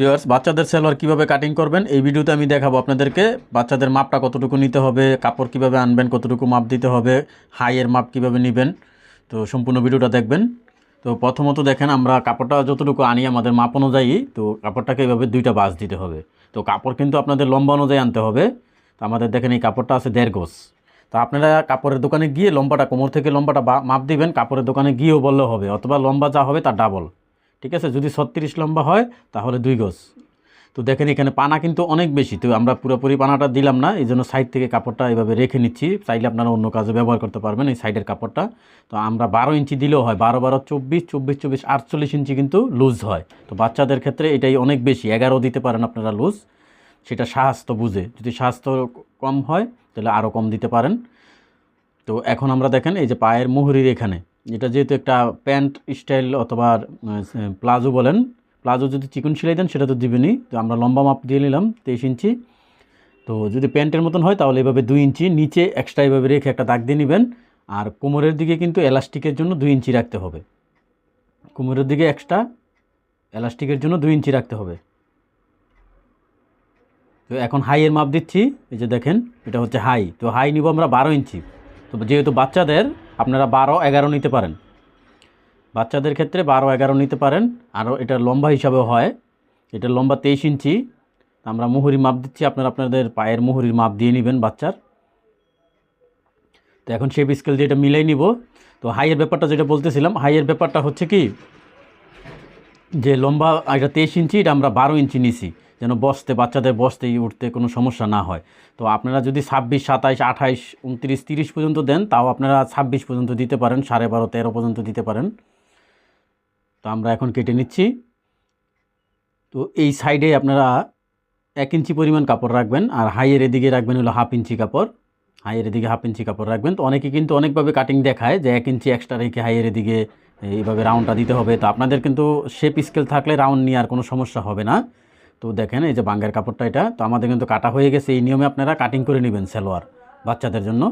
Viewers বাচ্চাদের সেলোয়ার কীভাবে cutting করবেন? এই ভিডিওতে আমি দেখাবো আপনাদেরকে বাচ্চাদের মাপটা কতটুকু নিতে হবে, কাপড় কীভাবে আনবেন, কতটুকু মাপ দিতে হবে হাইয়ের মাপ কীভাবে নেবেন। তো সম্পূর্ণ ভিডিওটা দেখবেন। তো প্রথমত দেখেন, আমরা কাপড়টা যতটুকু আনি আমাদের মাপ অনুযায়ী, তো কাপড়টাকে এইভাবে দুইটা বাস দিতে হবে। তো কাপড় কিন্তু আপনাদের লম্বা অনুযায়ী আনতে হবে। তো আমাদের দেখেন এই কাপড়টা আছে দেড় গোস তো আপনারা কাপড়ের দোকানে গিয়ে লম্বাটা, কোমর থেকে লম্বাটা মাপ দিবেন, কাপড়ের দোকানে গিয়েও বললে হবে, অথবা লম্বা যা হবে তার ডাবল ঠিক আছে? যদি ছত্রিশ লম্বা হয়, তাহলে দুই গজ। তো দেখেন এখানে পানা কিন্তু অনেক বেশি। তো আমরা পুরোপুরি পানাটা দিলাম না, এই জন্য সাইড থেকে কাপড়টা এইভাবে রেখে নিচ্ছি। চাইলে আপনারা অন্য কাজে ব্যবহার করতে পারবেন এই সাইডের কাপড়টা। তো আমরা বারো ইঞ্চি দিলেও হয়, বারো বারো, চব্বিশ চব্বিশ চব্বিশ, আটচল্লিশ ইঞ্চি কিন্তু লুজ হয়। তো বাচ্চাদের ক্ষেত্রে এটাই অনেক বেশি, এগারো দিতে পারেন আপনারা লুজ সেটা স্বাস্থ্য বুঝে। যদি স্বাস্থ্য কম হয়, তাহলে আরও কম দিতে পারেন। তো এখন আমরা দেখেন, এই যে পায়ের মুহুরির এখানে। এটা যেহেতু একটা প্যান্ট স্টাইল অথবা প্লাজো বলেন, প্লাজো যদি চিকন সেলাই দেন, সেটা তো দিবেনই। তো আমরা লম্বা মাপ দিয়ে নিলাম, তেইশ ইঞ্চি। তো যদি প্যান্টের মতন হয়, তাহলে এভাবে দুই ইঞ্চি নিচে এক্সট্রা এভাবে রেখে একটা দাগ দিয়ে নেবেন। আর কোমরের দিকে কিন্তু এলাস্টিকের জন্য দুই ইঞ্চি রাখতে হবে। কোমরের দিকে এক্সট্রা এলাস্টিকের জন্য দুই ইঞ্চি রাখতে হবে। তো এখন হাইয়ের মাপ দিচ্ছি, এই যে দেখেন, এটা হচ্ছে হাই তো হাই নিব আমরা বারো ইঞ্চি। তো যেহেতু বাচ্চাদের আপনারা বারো এগারো নিতে পারেন। বাচ্চাদের ক্ষেত্রে বারো এগারো নিতে পারেন। আরও এটা লম্বা হিসাবেও হয়। এটা লম্বা তেইশ ইঞ্চি। আমরা মুহুরি মাপ দিচ্ছি, আপনারা আপনাদের পায়ের মুহুরির মাপ দিয়ে নেবেন বাচ্চার। তো এখন শেপ স্কেল দিয়ে এটা মিলাই নিব। তো হাইয়ের ব্যাপারটা যেটা বলতেছিলাম, হাইয়ের ব্যাপারটা হচ্ছে কি, যে লম্বা, এটা তেইশ ইঞ্চি, এটা আমরা বারো ইঞ্চি নিছি। যেন বসতে, বাচ্চাদের বসতে উঠতে কোনো সমস্যা না হয়। তো আপনারা যদি ছাব্বিশ, সাতাইশ, আঠাইশ, উনত্রিশ, তিরিশ পর্যন্ত দেন, তাও আপনারা ছাব্বিশ পর্যন্ত দিতে পারেন, সাড়ে বারো, তেরো পর্যন্ত দিতে পারেন। তো আমরা এখন কেটে নিচ্ছি। তো এই সাইডে আপনারা এক ইঞ্চি পরিমাণ কাপড় রাখবেন, আর হাইয়ের এদিকে রাখবেন হলো হাফ ইঞ্চি কাপড়। হাইয়ের এদিকে হাফ ইঞ্চি কাপড় রাখবেন। তো অনেকে কিন্তু অনেকভাবে কাটিং দেখায় যে এক ইঞ্চি এক্সট্রা রেখে হাইয়ের এদিকে এইভাবে রাউন্ডটা দিতে হবে। তো আপনাদের কিন্তু শেপ স্কেল থাকলে রাউন্ড নিয়ে আর কোনো সমস্যা হবে না। তো দেখেন, এই যে বাঙ্গের কাপড়টা এটা, তো আমাদের কিন্তু কাটা হয়ে গেছে। এই নিয়মে আপনারা কাটিং করে নেবেন সালোয়ার বাচ্চাদের জন্য।